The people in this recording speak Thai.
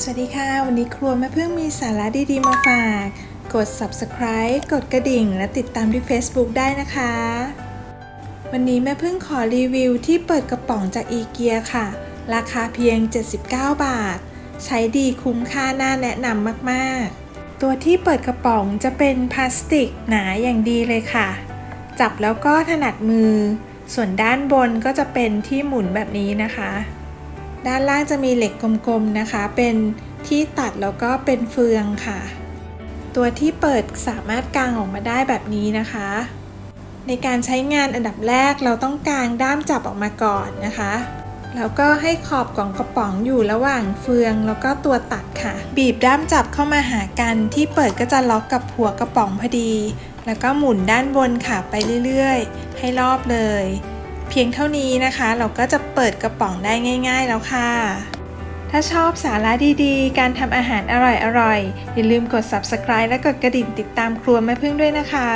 สวัสดีค่ะ วันนี้ครัวแม่พึ่งมีสาระดีๆมาฝาก กด subscribe กดกระดิ่ง และติดตามที่ Facebook ได้นะคะ วันนี้แม่พึ่งขอรีวิวที่เปิดกระป๋องจากอีเกียค่ะ ราคาเพียง 79 บาท ใช้ดีคุ้มค่าน่าแนะนำมากๆ ตัวที่เปิดกระป๋องจะเป็นพลาสติกหนาอย่างดีเลยค่ะ จับแล้วก็ถนัดมือ ส่วนด้านบนก็จะเป็นที่หมุนแบบนี้นะคะ ด้านล่างจะมีเหล็กกลมๆนะคะ เป็นที่ตัดแล้วก็เป็นเฟืองค่ะ ตัวที่เปิดสามารถกางออกมาได้แบบนี้นะคะ ในการใช้งานอันดับแรกเราต้องกางด้ามจับออกมาก่อนนะคะแล้วก็ให้ขอบของกระป๋องอยู่ระหว่างเฟืองแล้วก็ตัวตัดค่ะ บีบด้ามจับเข้ามาหากันที่เปิดก็จะล็อกกับหัวกระป๋องพอดี แล้วก็หมุนด้านบนค่ะไปเรื่อยๆ ให้รอบเลย เพียงเท่านี้นะคะ เราก็จะเปิดกระป๋องได้ง่าย ๆ แล้วค่ะ ถ้าชอบสาระดีๆ การทำอาหารอร่อยๆ อย่าลืมกด subscribe และกดกระดิ่งติดตามครัวแม่พึ่งด้วยนะคะ